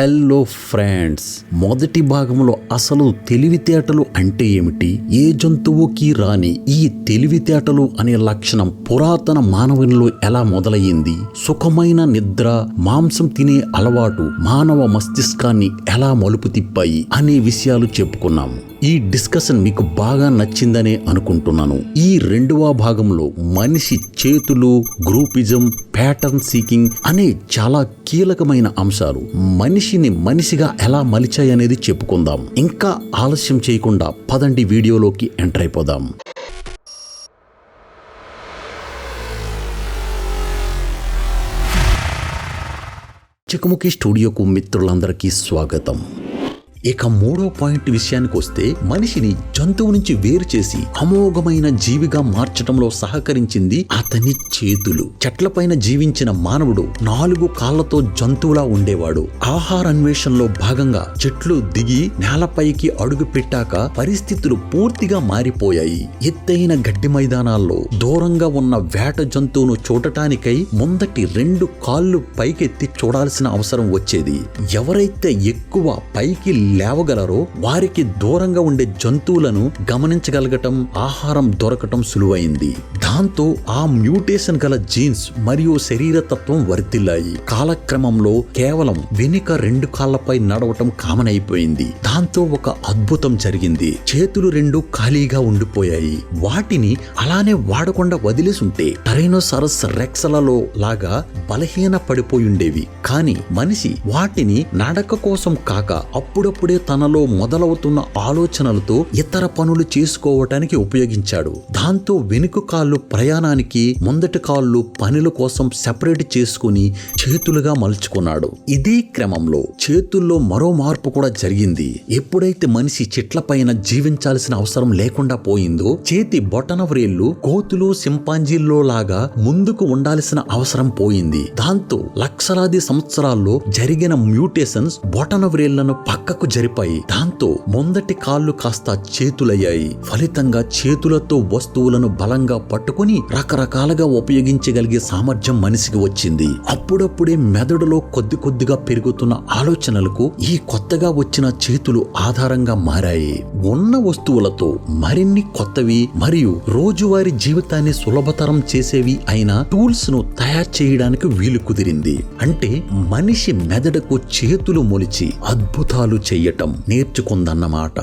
Hello friends మొదటి భాగంలో అసలు తెలివితేటలు అంటే ఏమిటి? ఏ జంతువుకి రాని ఈ తెలివితేటలు అనే లక్షణం పురాతన మానవునిలో ఎలా మొదలయ్యింది? సుఖమైన నిద్ర మాంసం తినే అలవాటు మానవ మస్తిష్కాన్ని ఎలా మలుపు తిప్పాయి అనే విషయాలు చెప్పుకున్నాము. ఈ డిస్కషన్ మీకు బాగా నచ్చిందనే అనుకుంటున్నాను. ఈ రెండవ భాగంలో మనిషి చేతులు గ్రూపిజం ప్యాటర్న్ సీకింగ్ అనే చాలా కీలకమైన అంశాలు మనిషిని మనిషిగా ఎలా మలిచాయి అనేది చెప్పుకుందాం. ఇంకా ఆలస్యం చేయకుండా పదండి వీడియోలోకి ఎంటర్ అయిపోదాం. చికముకి స్టూడియోకు మిత్రులందరికీ స్వాగతం. ఇక మూడో పాయింట్ విషయానికి వస్తే మనిషిని జంతువు నుంచి వేరు చేసి అమోఘమైన జీవిగా మార్చడంలో సహకరించింది అతని చేతులు. చెట్లపైన జీవించిన మానవుడు నాలుగు కాళ్ళతో జంతువులా ఉండేవాడు. ఆహార అన్వేషణలో భాగంగా చెట్లు దిగి నేలపైకి అడుగు పెట్టాక పరిస్థితులు పూర్తిగా మారిపోయాయి. ఎత్తైన గడ్డి మైదానాల్లో దూరంగా ఉన్న వేట జంతువును చూడటానికై ముందటి రెండు కాళ్ళు పైకెత్తి చూడాల్సిన అవసరం వచ్చేది. ఎవరైతే ఎక్కువ పైకి లేవగలరో వారికి దూరంగా ఉండే జంతువులను గమనించగలగటం ఆహారం దొరకటం సులువైంది. దాంతో ఆ మ్యూటేషన్ గల జీన్స్ మరియు శరీరతత్వం వర్తిల్లాయి కాలక్రమంలో కేవలం వెనుక రెండు కాళ్ళపై నడవటం కామన్ అయిపోయింది దాంతో ఒక అద్భుతం జరిగింది. చేతులు రెండు ఖాళీగా ఉండిపోయాయి. వాటిని అలానే వాడకుండా వదిలేసుంటే టరైనోసారస్ రెక్సలలో లాగా బలహీన పడిపోయుండేవి కానీ మనిషి వాటిని నడక కోసం కాక అప్పుడప్పుడు తనలో మొదలవుతున్న ఆలోచనలతో ఇతర పనులు చేసుకోవటానికి ఉపయోగించాడు. దాంతో వెనుక కాళ్ళు ప్రయాణానికి ముందటి కాళ్ళు పనుల కోసం సెపరేట్ చేసుకుని చేతులుగా మలుచుకున్నాడు. ఇదే క్రమంలో చేతుల్లో మరో మార్పు కూడా జరిగింది. ఎప్పుడైతే మనిషి చెట్లపైన జీవించాల్సిన అవసరం లేకుండా పోయిందో చేతి బొటన వ్రేళ్ళు కోతులు సింపాంజీల్లో లాగా ముందుకు ఉండాల్సిన అవసరం పోయింది. దాంతో లక్షలాది సంవత్సరాల్లో జరిగిన మ్యూటేషన్స్ బొటన వ్రేళ్ళను పక్కకు జరిపాయి. దాంతో ముందటి కాళ్ళు కాస్త చేతులయ్యాయి. ఫలితంగా చేతులతో వస్తువులను బలంగా పట్టుకుని రకరకాలుగా ఉపయోగించగలిగే సామర్థ్యం మనిషికి వచ్చింది. అప్పుడప్పుడే మెదడులో కొద్ది కొద్దిగా పెరుగుతున్న ఆలోచనలకు ఈ కొత్తగా వచ్చిన చేతులు ఆధారంగా మారాయి. ఉన్న వస్తువులతో మరిన్ని కొత్తవి మరియు రోజువారీ జీవితాన్ని సులభతరం చేసేవి అయిన టూల్స్ను తయారు చేయడానికి వీలు కుదిరింది. అంటే మనిషి మెదడుకు చేతులు మొలిచి అద్భుతాలు చెయ్యటం నేర్చుకుందన్నమాట.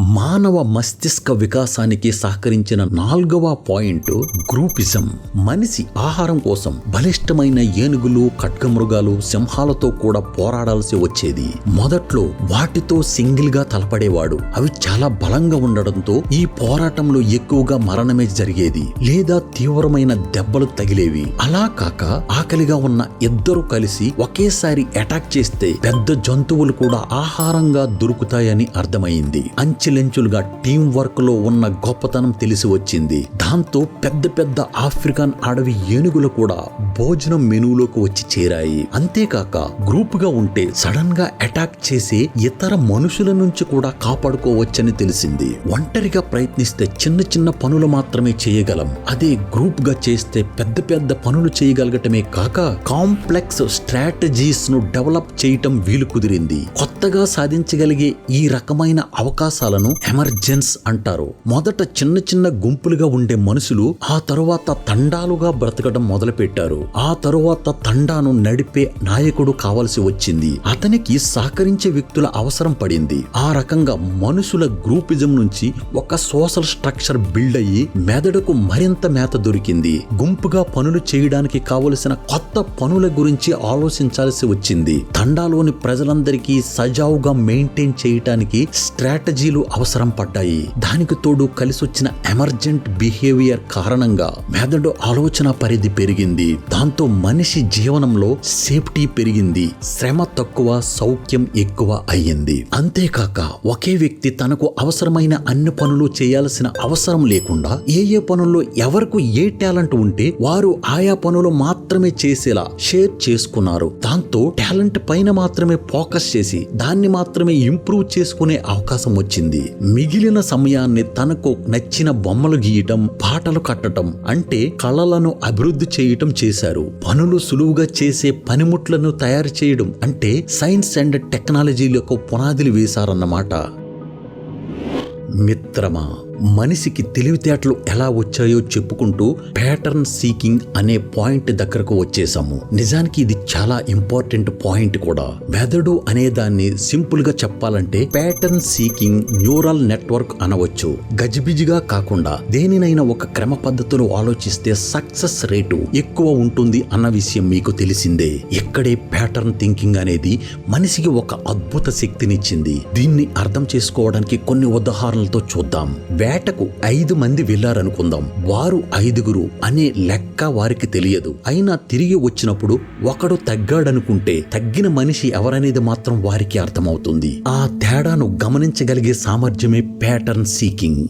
మానవ మస్తిష్క వికాసానికి సహకరించిన నాలుగవ పాయింట్ గ్రూపిజం. మనిషి ఆహారం కోసం బలిష్టమైన ఏనుగులు ఖడ్గమృగాలు సింహాలతో కూడా పోరాడాల్సి వచ్చేది. మొదట్లో వాటితో సింగిల్గా తలపడేవాడు. అవి చాలా బలంగా ఉండడంతో ఈ పోరాటంలో ఎక్కువగా మరణమే జరిగేది. లేదా తీవ్రమైన దెబ్బలు తగిలేవి. అలా కాక ఆకలిగా ఉన్న ఇద్దరు కలిసి ఒకేసారి అటాక్ చేస్తే పెద్ద జంతువులు కూడా ఆహారంగా దొరుకుతాయని అర్థమైంది. అంచెలెంచులుగా టీం వర్క్లో ఉన్న గొప్పతనం తెలిసి వచ్చింది. దాంతో పెద్ద పెద్ద ఆఫ్రికన్ అడవి ఏనుగులు కూడా భోజనం మెనూలోకి వచ్చి చేరాయి. అంతేకాక గ్రూప్గా ఉంటే సడన్గా అటాక్ చేసి ఇతర మనుషుల నుంచి కూడా కాపాడుకోవచ్చని తెలిసింది. ఒంటరిగా ప్రయత్నిస్తే చిన్న చిన్న పనులు మాత్రమే చేయగలం. అదే గ్రూప్గా చేస్తే పెద్ద పెద్ద పనులు చేయగలగటమే కాక కాంప్లెక్స్ స్ట్రాటజీస్ను డెవలప్ చేయటం వీలు కుదిరింది. కొత్తగా సాధించగలిగే ఈ రకమైన అవకాశాలను ఎమర్జెన్స్ అంటారు. మొదట చిన్న చిన్న గుంపులుగా ఉండే మనుషులు ఆ తరువాత తండాలుగా బ్రతకడం మొదలుపెట్టారు. ఆ తరువాత తండాను నడిపే నాయకుడు కావలసి వచ్చింది. అతనికి సహకరించే వ్యక్తుల అవసరం పడింది. ఆ రకంగా మనుషుల గ్రూపిజం నుంచి ఒక సోషల్ స్ట్రక్చర్ బిల్డ్ అయ్యి మెదడుకు మరింత మేత దొరికింది. గుంపుగా పనులు చేయడానికి కావలసిన కొత్త పనుల గురించి ఆలోచించాల్సి వచ్చింది. తండాలోని ప్రజలందరికీ సజావుగా మెయింటైన్ చేయటానికి స్ట్రాటజీలు అవసరం పడ్డాయి. దానికి తోడు కలిసొచ్చిన ఎమర్జెంట్ బిహేవియర్ కారణంగా మెదడు ఆలోచన పరిధి పెరిగింది. దాంతో మనిషి జీవనంలో సేఫ్టీ పెరిగింది. శ్రమ తక్కువ సౌఖ్యం ఎక్కువ అయ్యింది. అంతేకాక ఒకే వ్యక్తి తనకు అవసరమైన అన్ని పనులు చేయాల్సిన అవసరం లేకుండా ఏ ఏ పనుల్లో ఎవరికి ఏ టాలెంట్ ఉంటే వారు ఆయా పనులు మాత్రమే చేసేలా షేర్ చేసుకున్నారు. దాంతో టాలెంట్ పైన మాత్రమే ఫోకస్ చేసి దాన్ని మాత్రమే ఇంప్రూవ్ చేసుకునే అవకాశం వచ్చింది. మొదలవుతుంది మిగిలిన సమయాన్ని తనకు నచ్చిన బొమ్మలు గీయటం పాటలు కట్టటం అంటే కళలను అభివృద్ధి చేయటం చేశారు. పనులు సులువుగా చేసే పనిముట్లను తయారు చేయడం అంటే సైన్స్ అండ్ టెక్నాలజీలకు పునాదులు వేశారన్నమాట. మిత్రమా? మనిషికి తెలివితేటలు ఎలా వచ్చాయో చెప్పుకుంటూ ప్యాటర్న్ సీకింగ్ అనే పాయింట్ దగ్గరకు వచ్చేసాము నిజానికి ఇది చాలా ఇంపార్టెంట్ పాయింట్ కూడా. మెదడు అనే దాన్ని సింపుల్గా చెప్పాలంటే ప్యాటర్న్ సీకింగ్ న్యూరల్ నెట్వర్క్ అనవచ్చు. గజిబిజిగా కాకుండా దేనినైనా ఒక క్రమ పద్ధతిలో ఆలోచిస్తే సక్సెస్ రేటు ఎక్కువ ఉంటుంది అన్న విషయం మీకు తెలిసిందే. ఇక్కడే ప్యాటర్న్ థింకింగ్ అనేది మనిషికి ఒక అద్భుత శక్తినిచ్చింది. దీన్ని అర్థం చేసుకోవడానికి కొన్ని ఉదాహరణలతో చూద్దాం. వేటకు ఐదు మంది వెళ్ళారనుకుందాం వారు ఐదుగురు అనే లెక్క వారికి తెలియదు. అయినా తిరిగి వచ్చినప్పుడు ఒకడు తగ్గాడనుకుంటే తగ్గిన మనిషి ఎవరనేది మాత్రం వారికి అర్థమవుతుంది. ఆ తేడాను గమనించగలిగే సామర్థ్యమే ప్యాటర్న్ సీకింగ్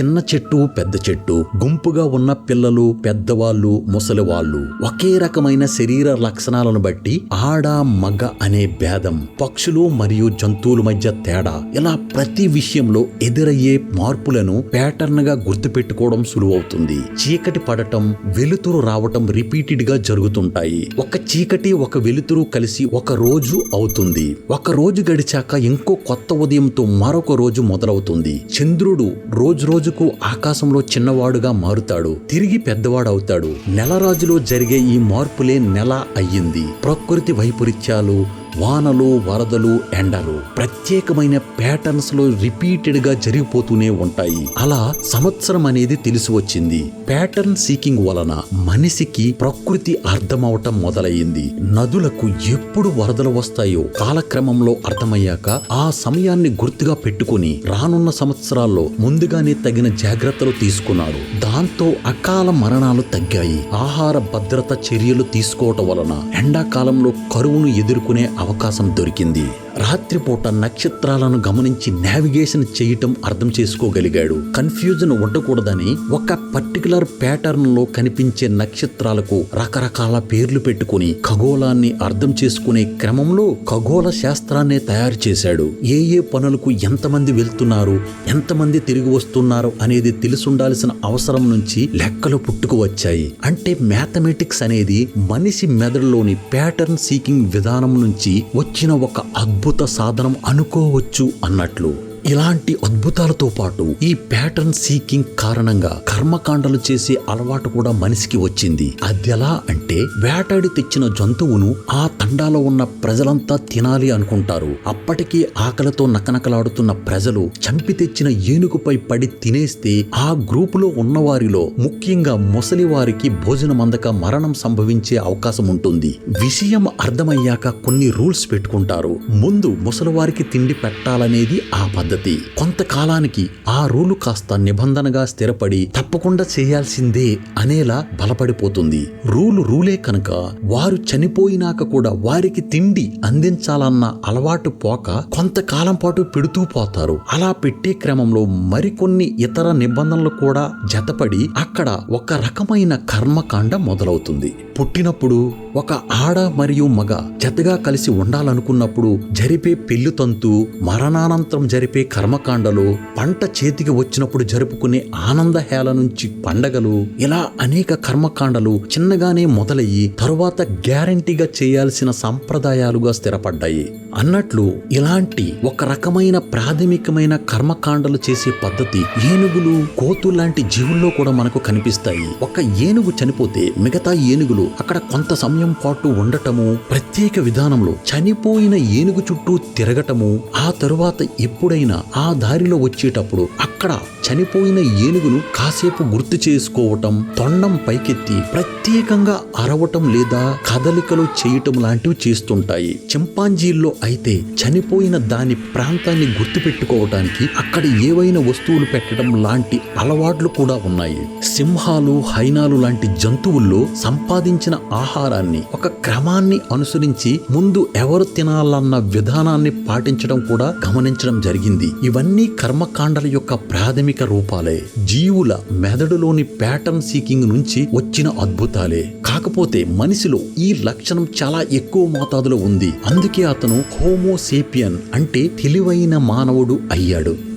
చిన్న చెట్టు పెద్ద చెట్టు గుంపుగా ఉన్న పిల్లలు పెద్దవాళ్ళు ముసలివాళ్ళు ఒకే రకమైన శరీర లక్షణాలను బట్టి ఆడ మగ అనే భేదం పక్షులు మరియు జంతువుల మధ్య తేడా ఇలా ప్రతి విషయంలో ఎదురయ్యే మార్పులను ప్యాటర్న్గా గుర్తుపెట్టుకోవడం సులువవుతుంది. చీకటి పడటం వెలుతురు రావటం రిపీటెడ్గా జరుగుతుంటాయి. ఒక చీకటి ఒక వెలుతురు కలిసి ఒక రోజు అవుతుంది. ఒక రోజు గడిచాక ఇంకో కొత్త ఉదయంతో మరొక రోజు మొదలవుతుంది. చంద్రుడు రోజు రోజుకు ఆకాశంలో చిన్నవాడుగా మారుతాడు. తిరిగి పెద్దవాడవుతాడు. నెల రోజులో జరిగే ఈ మార్పులే నెల అయ్యింది. ప్రకృతి వైపరీత్యాలు వానలు వరదలు ఎండలు ప్రత్యేకమైన ప్యాటర్న్స్లో రిపీటెడ్గా జరిగిపోతూనే ఉంటాయి. అలా సంవత్సరం అనేది తెలిసి వచ్చింది. ప్యాటర్న్ సీకింగ్ వలన మనిషికి ప్రకృతి అర్థమవటం మొదలయ్యింది నదులకు ఎప్పుడు వరదలు వస్తాయో కాలక్రమంలో అర్థమయ్యాక ఆ సమయాన్ని గుర్తుగా పెట్టుకుని రానున్న సంవత్సరాల్లో ముందుగానే తగిన జాగ్రత్తలు తీసుకున్నాడు. దాంతో అకాల మరణాలు తగ్గాయి. ఆహార భద్రత చర్యలు తీసుకోవటం వలన ఎండాకాలంలో కరువును ఎదుర్కొనే అవకాశం దొరికింది. రాత్రిపూట నక్షత్రాలను గమనించి నావిగేషన్ చేయటం అర్థం చేసుకోగలిగాడు. కన్ఫ్యూజన్ ఉండకూడదని ఒక పర్టికులర్ ప్యాటర్న్లో కనిపించే నక్షత్రాలకు రకరకాల పేర్లు పెట్టుకుని ఖగోళాన్ని అర్థం చేసుకునే క్రమంలో ఖగోళ శాస్త్రాన్నే తయారు చేశాడు. ఏ ఏ పనులకు ఎంతమంది వెళ్తున్నారు ఎంతమంది తిరిగి వస్తున్నారు అనేది తెలిసుండాల్సిన అవసరం నుంచి లెక్కలు పుట్టుకు వచ్చాయి. అంటే మ్యాథమెటిక్స్ అనేది మనిషి మెదడులోని ప్యాటర్న్ సీకింగ్ విధానం నుంచి వచ్చిన ఒక అద్భుత సాధనం అనుకోవచ్చు అన్నట్లు ఇలాంటి అద్భుతాలతో పాటు ఈ ప్యాటర్న్ సీకింగ్ కారణంగా కర్మకాండలు చేసే అలవాటు కూడా మనిషికి వచ్చింది. అది ఎలా అంటే వేటాడి తెచ్చిన జంతువును ఆ తండాలో ఉన్న ప్రజలంతా తినాలి అనుకుంటారు. అప్పటికీ ఆకలితో నకనకలాడుతున్న ప్రజలు చంపి తెచ్చిన ఏనుగుపై పడి తినేస్తే ఆ గ్రూపులో ఉన్నవారిలో ముఖ్యంగా ముసలి వారికి భోజనం అందక మరణం సంభవించే అవకాశం ఉంటుంది. విషయం అర్థమయ్యాక కొన్ని రూల్స్ పెట్టుకుంటారు. ముందు ముసలివారికి తిండి పెట్టాలనేది ఆ పద్ధతి. కొంతకాలానికి ఆ రూలు కాస్త నిబంధనగా స్థిరపడి తప్పకుండా చేయాల్సిందే అనేలా బలపడిపోతుంది. రూలు రూలే కనుక వారు చనిపోయినాక కూడా వారికి తిండి అందించాలన్న అలవాటు పోక కొంతకాలం పాటు పెడుతూ పోతారు. అలా పెట్టే క్రమంలో మరికొన్ని ఇతర నిబంధనలు కూడా జతపడి అక్కడ ఒక రకమైన కర్మకాండ మొదలవుతుంది. పుట్టినప్పుడు ఒక ఆడ మరియు మగ జతగా కలిసి ఉండాలనుకున్నప్పుడు జరిపే పెళ్ళి తంతు మరణానంతరం జరిపే కర్మకాండలు పంట చేతికి వచ్చినప్పుడు జరుపుకునే ఆనంద హేళ నుంచి పండగలు ఇలా అనేక కర్మకాండలు చిన్నగానే మొదలయ్యి తరువాత గ్యారంటీగా చేయాల్సిన సంప్రదాయాలుగా స్థిరపడ్డాయి. అన్నట్లు ఇలాంటి ఒక రకమైన ప్రాథమికమైన కర్మకాండలు చేసే పద్ధతి ఏనుగులు కోతు లాంటి జీవుల్లో కూడా మనకు కనిపిస్తాయి. ఒక ఏనుగు చనిపోతే మిగతా ఏనుగులు అక్కడ కొంత సమయం పాటు ఉండటము ప్రత్యేక విధానంలో చనిపోయిన ఏనుగు చుట్టూ తిరగటము ఆ తరువాత ఎప్పుడైనా ఆ దారిలో వచ్చేటప్పుడు అక్కడ చనిపోయిన ఏనుగును కాసేపు గుర్తు చేసుకోవటం తొండం పైకెత్తి ప్రత్యేకంగా అరవటం లేదా కదలికలు చేయటం లాంటివి చేస్తుంటాయి. చింపాంజీల్లో అయితే చనిపోయిన దాని ప్రాంతాన్ని గుర్తుపెట్టుకోవటానికి అక్కడ ఏవైనా వస్తువులు పెట్టడం లాంటి అలవాట్లు కూడా ఉన్నాయి. సింహాలు హైనాలు లాంటి జంతువుల్లో సంపాదించిన ఆహారాన్ని ఒక క్రమాన్ని అనుసరించి ముందు ఎవరు తినాలన్న విధానాన్ని పాటించడం కూడా గమనించడం జరిగింది. ఇవన్నీ కర్మకాండల యొక్క ప్రాథమిక రూపాలే. జీవుల మెదడులోని ప్యాటర్న్ సీకింగ్ నుంచి వచ్చిన అద్భుతాలే. కాకపోతే మనిషిలో ఈ లక్షణం చాలా ఎక్కువ మోతాదులో ఉంది. అందుకే అతను హోమోసేపియన్ అంటే తెలివైన మానవుడు అయ్యాడు.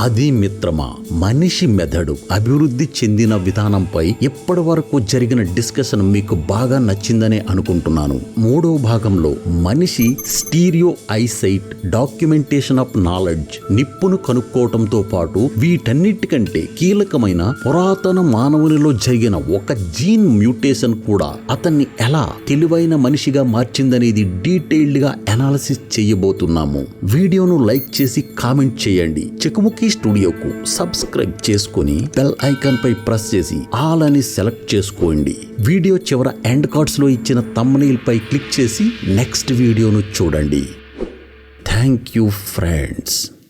అది మిత్రమా? మనిషి మెదడు అభివృద్ధి చెందిన విధానంపై ఇప్పటి వరకు జరిగిన డిస్కషన్ మీకు బాగా నచ్చిందనే అనుకుంటున్నాను. మూడో భాగంలో మనిషి stereo eyesight documentation of knowledge నిప్పును కనుక్కోవటంతో పాటు వీటన్నిటికంటే కీలకమైన పురాతన మానవునిలో జరిగిన ఒక జీన్ మ్యూటేషన్ కూడా అతన్ని ఎలా తెలివైన మనిషిగా మార్చిందనేది డీటెయిల్డ్గా అనాలిసిస్ చేయబోతున్నాము. వీడియోను లైక్ చేసి కామెంట్ చేయండి. చెకుముకి స్టూడియోకు సబ్స్క్రైబ్ చేసుకొని బెల్ ఐకాన్ పై ప్రెస్ చేసి ఆల్ అని సెలెక్ట్ చేసుకోండి. వీడియో చివర ఎండ్ కార్డ్స్లో ఇచ్చిన తమ్నీల్ పై క్లిక్ చేసి నెక్స్ట్ వీడియోను చూడండి. Thank you friends